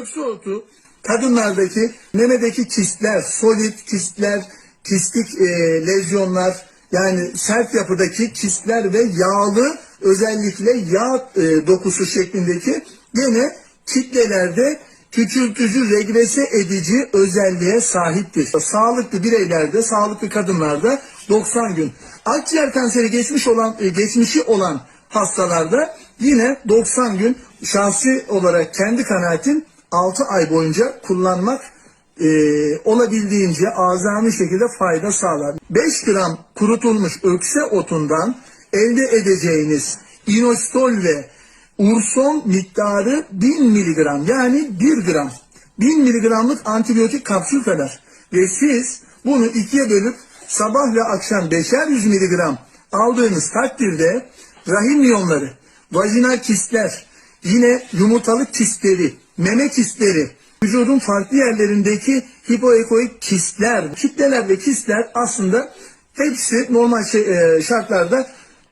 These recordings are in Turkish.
Öksü otu kadınlardaki memedeki kistler, solit kistler, kistik e, lezyonlar yani sert yapıdaki kistler ve yağlı özellikle yağ e, dokusu şeklindeki gene kitlelerde küçültücü, regrese edici özelliğe sahiptir. Sağlıklı bireylerde, sağlıklı kadınlarda 90 gün. Akciğer kanseri geçmiş olan, e, geçmişi olan hastalarda yine 90 gün şahsi olarak kendi kanaatim 6 ay boyunca kullanmak e, olabildiğince azami şekilde fayda sağlar. 5 gram kurutulmuş ökse otundan elde edeceğiniz inositol ve urson miktarı 1000 miligram yani 1 gram. 1000 miligramlık antibiyotik kapsül kadar. Ve siz bunu ikiye bölüp sabah ve akşam 5'er 100 miligram aldığınız takdirde rahim miyonları, vajinal kistler, yine yumurtalık kistleri, meme kistleri, vücudun farklı yerlerindeki hipoekoik kistler, kitleler ve kistler aslında hepsi normal şey- e, şartlarda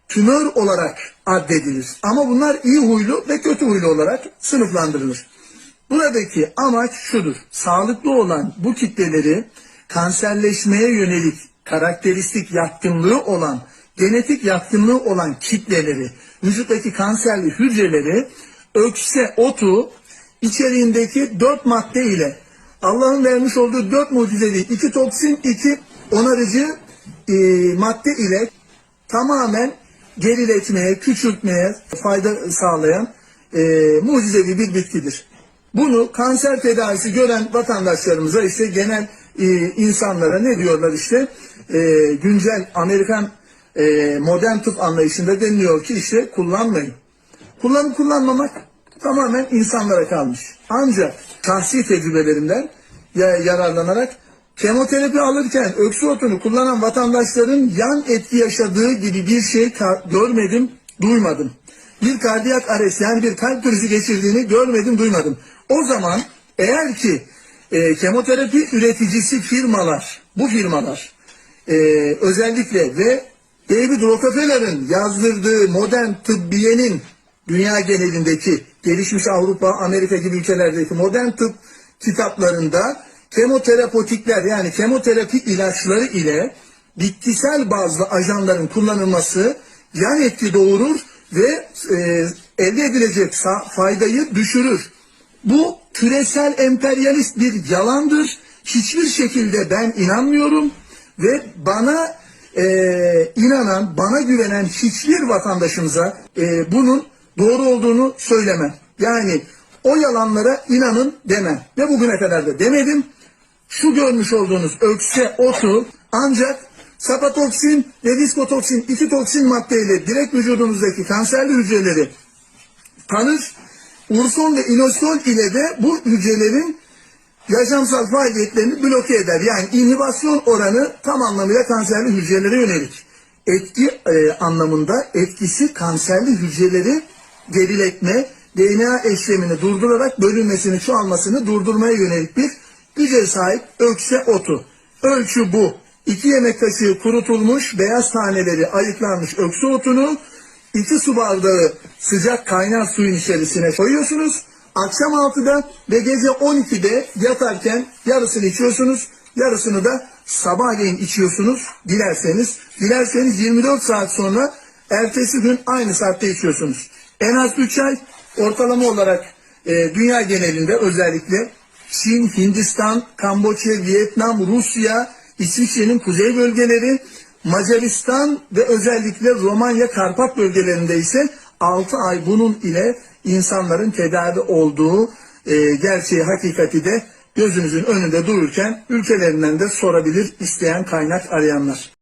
tümör olarak addedilir. Ama bunlar iyi huylu ve kötü huylu olarak sınıflandırılır. Buradaki amaç şudur. Sağlıklı olan bu kitleleri kanserleşmeye yönelik karakteristik yatkınlığı olan, genetik yatkınlığı olan kitleleri, vücuttaki kanserli hücreleri ökse otu içeriğindeki dört madde ile Allah'ın vermiş olduğu dört mucizevi iki toksin, iki onarıcı e, madde ile tamamen geriletmeye, küçültmeye fayda sağlayan e, mucizevi bir bitkidir. Bunu kanser tedavisi gören vatandaşlarımıza işte genel e, insanlara ne diyorlar işte e, güncel Amerikan e, modern tıp anlayışında deniliyor ki işte kullanmayın. Kullanıp kullanmamak tamamen insanlara kalmış. Ancak şahsi tecrübelerimden ya- yararlanarak kemoterapi alırken öksü otunu kullanan vatandaşların yan etki yaşadığı gibi bir şey görmedim, duymadım. Bir kardiyak arrest yani bir kalp krizi geçirdiğini görmedim, duymadım. O zaman eğer ki e, kemoterapi üreticisi firmalar, bu firmalar e, özellikle ve David Rockefeller'ın yazdırdığı modern tıbbiyenin dünya genelindeki gelişmiş Avrupa, Amerika gibi ülkelerdeki modern tıp kitaplarında kemoterapotikler yani kemoterapi ilaçları ile bitkisel bazlı ajanların kullanılması yan etki doğurur ve e, elde edilecek faydayı düşürür. Bu küresel emperyalist bir yalandır. Hiçbir şekilde ben inanmıyorum ve bana e, inanan, bana güvenen hiçbir vatandaşımıza e, bunun doğru olduğunu söylemem. Yani o yalanlara inanın demem. Ve bugüne kadar da demedim. Şu görmüş olduğunuz ökse otu ancak sapatoksin ve diskotoksin iki toksin maddeyle direkt vücudunuzdaki kanserli hücreleri tanır. Urson ve inositol ile de bu hücrelerin yaşamsal faaliyetlerini bloke eder. Yani inhibasyon oranı tam anlamıyla kanserli hücrelere yönelik. Etki e, anlamında etkisi kanserli hücreleri geriletme, DNA eşlemini durdurarak bölünmesini, çoğalmasını durdurmaya yönelik bir güce sahip ökse otu. Ölçü bu. 2 yemek kaşığı kurutulmuş beyaz taneleri ayıklanmış ökse otunu 2 su bardağı sıcak kaynar suyun içerisine koyuyorsunuz. Akşam 6'da ve gece 12'de yatarken yarısını içiyorsunuz. Yarısını da sabahleyin içiyorsunuz dilerseniz. Dilerseniz 24 saat sonra ertesi gün aynı saatte içiyorsunuz. En az 3 ay ortalama olarak e, dünya genelinde özellikle Çin, Hindistan, Kamboçya, Vietnam, Rusya, İsviçre'nin kuzey bölgeleri, Macaristan ve özellikle Romanya, Karpat bölgelerinde ise 6 ay bunun ile insanların tedavi olduğu e, gerçeği, hakikati de gözünüzün önünde dururken ülkelerinden de sorabilir isteyen kaynak arayanlar.